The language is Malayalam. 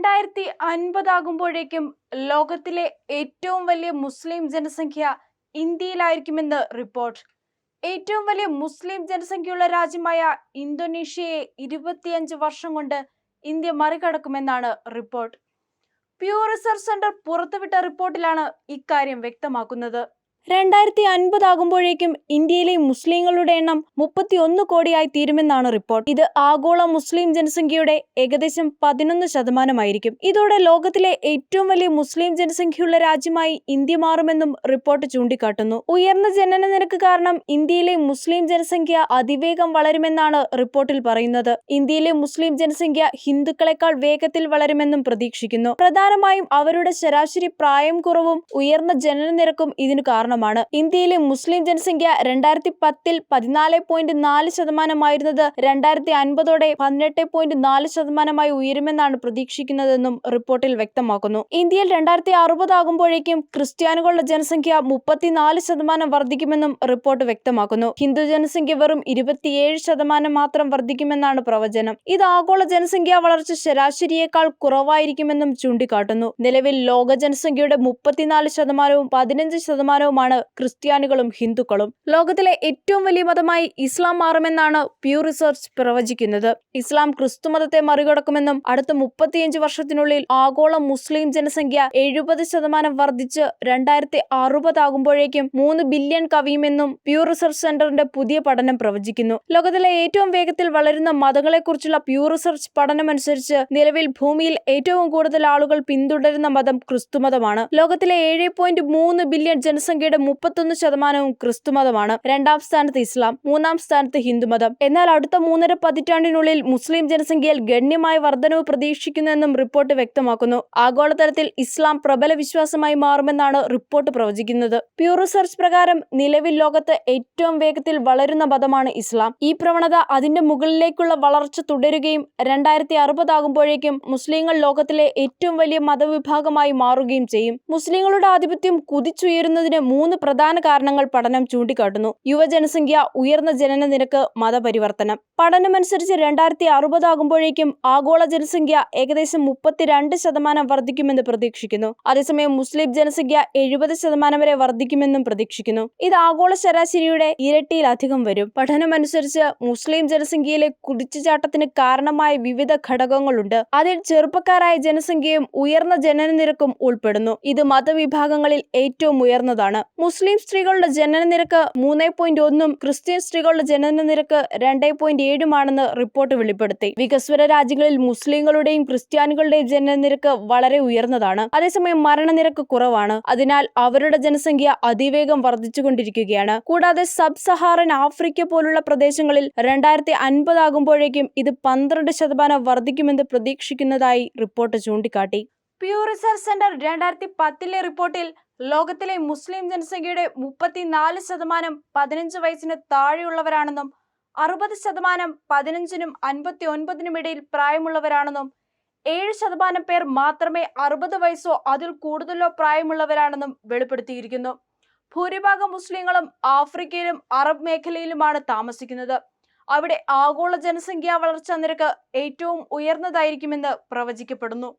രണ്ടായിരത്തി അൻപതാകുമ്പോഴേക്കും ലോകത്തിലെ ഏറ്റവും വലിയ മുസ്ലിം ജനസംഖ്യ ഇന്ത്യയിലായിരിക്കുമെന്ന് റിപ്പോർട്ട്. ഏറ്റവും വലിയ മുസ്ലിം ജനസംഖ്യയുള്ള രാജ്യമായ ഇന്തോനേഷ്യയെ ഇരുപത്തിയഞ്ച് വർഷം കൊണ്ട് ഇന്ത്യ മറികടക്കുമെന്നാണ് റിപ്പോർട്ട്. പ്യൂർ റിസർച്ച് സെന്റർ പുറത്തുവിട്ട റിപ്പോർട്ടിലാണ് ഇക്കാര്യം വ്യക്തമാക്കുന്നത്. രണ്ടായിരത്തി അൻപതാകുമ്പോഴേക്കും ഇന്ത്യയിലെ മുസ്ലിങ്ങളുടെ എണ്ണം മുപ്പത്തി ഒന്ന് കോടിയായി തീരുമെന്നാണ് റിപ്പോർട്ട്. ഇത് ആഗോള മുസ്ലിം ജനസംഖ്യയുടെ ഏകദേശം പതിനൊന്ന് ശതമാനമായിരിക്കും. ഇതോടെ ലോകത്തിലെ ഏറ്റവും വലിയ മുസ്ലിം ജനസംഖ്യയുള്ള രാജ്യമായി ഇന്ത്യ മാറുമെന്നും റിപ്പോർട്ട് ചൂണ്ടിക്കാട്ടുന്നു. ഉയർന്ന ജനന നിരക്ക് കാരണം ഇന്ത്യയിലെ മുസ്ലിം ജനസംഖ്യ അതിവേഗം വളരുമെന്നാണ് റിപ്പോർട്ടിൽ പറയുന്നത്. ഇന്ത്യയിലെ മുസ്ലിം ജനസംഖ്യ ഹിന്ദുക്കളെക്കാൾ വേഗത്തിൽ വളരുമെന്നും പ്രതീക്ഷിക്കുന്നു. പ്രധാനമായും അവരുടെ ശരാശരി പ്രായം കുറവും ഉയർന്ന ജനന നിരക്കും ഇതിനു കാരണമാണ്. ഇന്ത്യയിലെ മുസ്ലിം ജനസംഖ്യ രണ്ടായിരത്തി പത്തിൽ പതിനാല് പോയിന്റ് നാല് ശതമാനമായിരുന്നത് രണ്ടായിരത്തി അൻപതോടെ പതിനെട്ട് പോയിന്റ് നാല് ശതമാനമായി ഉയരുമെന്നാണ് പ്രതീക്ഷിക്കുന്നതെന്നും റിപ്പോർട്ടിൽ വ്യക്തമാക്കുന്നു. ഇന്ത്യയിൽ രണ്ടായിരത്തി അറുപതാകുമ്പോഴേക്കും ക്രിസ്ത്യാനികളുടെ ജനസംഖ്യ മുപ്പത്തിനാല് ശതമാനം വർദ്ധിക്കുമെന്നും റിപ്പോർട്ട് വ്യക്തമാക്കുന്നു. ഹിന്ദു ജനസംഖ്യ വെറും ഇരുപത്തിയേഴ് ശതമാനം മാത്രം വർദ്ധിക്കുമെന്നാണ് പ്രവചനം. ഇത് ആഗോള ജനസംഖ്യാ വളർച്ച ശരാശരിയേക്കാൾ കുറവായിരിക്കുമെന്നും ചൂണ്ടിക്കാട്ടുന്നു. നിലവിൽ ലോക ജനസംഖ്യയുടെ മുപ്പത്തിനാല് ശതമാനവും പതിനഞ്ച് ശതമാനവുമാണ് ക്രിസ്ത്യാനികളും ഹിന്ദുക്കളും. ലോകത്തിലെ ഏറ്റവും വലിയ മതമായി ഇസ്ലാം മാറുമെന്നാണ് പ്യൂ റിസർച്ച് പ്രവചിക്കുന്നത്. ഇസ്ലാം ക്രിസ്തു മതത്തെ മറികടക്കുമെന്നും അടുത്ത മുപ്പത്തിയഞ്ച് വർഷത്തിനുള്ളിൽ ആഗോള മുസ്ലിം ജനസംഖ്യ എഴുപത് ശതമാനം വർദ്ധിച്ച് രണ്ടായിരത്തി അറുപതാകുമ്പോഴേക്കും മൂന്ന് ബില്യൺ കവിയുമെന്നും പ്യൂ റിസർച്ച് സെന്ററിന്റെ പുതിയ പഠനം പ്രവചിക്കുന്നു. ലോകത്തിലെ ഏറ്റവും വേഗത്തിൽ വളരുന്ന മതങ്ങളെക്കുറിച്ചുള്ള പ്യൂ റിസർച്ച് പഠനമനുസരിച്ച് നിലവിൽ ഭൂമിയിൽ ഏറ്റവും കൂടുതൽ ആളുകൾ പിന്തുടരുന്ന മതം ക്രിസ്തുമതമാണ്. ലോകത്തിലെ ഏഴ് പോയിന്റ് മൂന്ന് ജനസംഖ്യയുടെ മുപ്പത്തൊന്ന് ശതമാനവും ക്രിസ്തുമതമാണ് രണ്ടാം സ്ഥാനത്ത് ഇസ്ലാം മൂന്നാം സ്ഥാനത്ത് ഹിന്ദുമതം. എന്നാൽ അടുത്ത മൂന്നര പതിറ്റാണ്ടിനുള്ളിൽ മുസ്ലിം ജനസംഖ്യയിൽ ഗണ്യമായ വർധനവ് പ്രതീക്ഷിക്കുന്നുവെന്നും റിപ്പോർട്ട് വ്യക്തമാക്കുന്നു. ആഗോളതലത്തിൽ ഇസ്ലാം പ്രബല വിശ്വാസമായി മാറുമെന്നാണ് റിപ്പോർട്ട് പ്രവചിക്കുന്നത്. പ്യൂർ റിസർച്ച് പ്രകാരം നിലവിൽ ലോകത്ത് ഏറ്റവും വേഗത്തിൽ വളരുന്ന മതമാണ് ഇസ്ലാം. ഈ പ്രവണത അതിന്റെ മുകളിലേക്കുള്ള വളർച്ച തുടരുകയും രണ്ടായിരത്തി അറുപതാകുമ്പോഴേക്കും മുസ്ലിങ്ങൾ ലോകത്തിലെ ഏറ്റവും വലിയ മതവിഭാഗമായി മാറുകയും ചെയ്യും. മുസ്ലിങ്ങളുടെ ആധിപത്യം കുതിച്ചുയരുന്നതിന് മൂന്ന് പ്രധാന കാരണങ്ങൾ പഠനം ചൂണ്ടിക്കാട്ടുന്നു. യുവജനസംഖ്യ ഉയർന്ന ജനന നിരക്ക് മതപരിവർത്തനം. പഠനമനുസരിച്ച് രണ്ടായിരത്തി അറുപതാകുമ്പോഴേക്കും ആഗോള ജനസംഖ്യ ഏകദേശം മുപ്പത്തിരണ്ട് ശതമാനം വർദ്ധിക്കുമെന്ന് പ്രതീക്ഷിക്കുന്നു. അതേസമയം മുസ്ലിം ജനസംഖ്യ എഴുപത് ശതമാനം വരെ വർദ്ധിക്കുമെന്നും പ്രതീക്ഷിക്കുന്നു. ഇത് ആഗോള ശരാശരിയുടെ ഇരട്ടിയിലധികം വരും. പഠനമനുസരിച്ച് മുസ്ലിം ജനസംഖ്യയിലെ കുതിച്ചുചാട്ടത്തിന് കാരണമായ വിവിധ ഘടകങ്ങളുണ്ട്. അതിൽ ചെറുപ്പക്കാരായ ജനസംഖ്യയും ഉയർന്ന ജനന നിരക്കും ഉൾപ്പെടുന്നു. ഇത് മതവിഭാഗങ്ങളിൽ ഏറ്റവും ഉയർന്നതാണ്. മുസ്ലിം സ്ത്രീകളുടെ ജനന നിരക്ക് മൂന്ന് പോയിന്റ് ഒന്നും ക്രിസ്ത്യൻ സ്ത്രീകളുടെ ജനന നിരക്ക് രണ്ട് പോയിന്റ് ഏഴുമാണെന്ന് റിപ്പോർട്ട് വെളിപ്പെടുത്തി. വികസ്വര രാജ്യങ്ങളിൽ മുസ്ലിങ്ങളുടെയും ക്രിസ്ത്യാനികളുടെയും ജനന നിരക്ക് വളരെ ഉയർന്നതാണ്. അതേസമയം മരണനിരക്ക് കുറവാണ്. അതിനാൽ അവരുടെ ജനസംഖ്യ അതിവേഗം വർദ്ധിച്ചുകൊണ്ടിരിക്കുകയാണ്. കൂടാതെ സബ് സഹാറൻ ആഫ്രിക്ക പോലുള്ള പ്രദേശങ്ങളിൽ രണ്ടായിരത്തി അൻപതാകുമ്പോഴേക്കും ഇത് പന്ത്രണ്ട് ശതമാനം വർദ്ധിക്കുമെന്ന് പ്രതീക്ഷിക്കുന്നതായി റിപ്പോർട്ട് ചൂണ്ടിക്കാട്ടി. പ്യൂ റിസർച്ച് സെന്റർ രണ്ടായിരത്തി പത്തിലെ റിപ്പോർട്ടിൽ ലോകത്തിലെ മുസ്ലിം ജനസംഖ്യയുടെ മുപ്പത്തിനാല് ശതമാനം പതിനഞ്ച് വയസ്സിന് താഴെയുള്ളവരാണെന്നും അറുപത് ശതമാനം പതിനഞ്ചിനും അൻപത്തി ഒൻപതിനും ഇടയിൽ പ്രായമുള്ളവരാണെന്നും ഏഴ് ശതമാനം പേർ മാത്രമേ അറുപത് വയസ്സോ അതിൽ കൂടുതലോ പ്രായമുള്ളവരാണെന്നും വെളിപ്പെടുത്തിയിരിക്കുന്നു. ഭൂരിഭാഗം മുസ്ലിങ്ങളും ആഫ്രിക്കയിലും അറബ് മേഖലയിലുമാണ് താമസിക്കുന്നത്. അവിടെ ആഗോള ജനസംഖ്യാ വളർച്ചാ നിരക്ക് ഏറ്റവും ഉയർന്നതായിരിക്കുമെന്ന് പ്രവചിക്കപ്പെടുന്നു.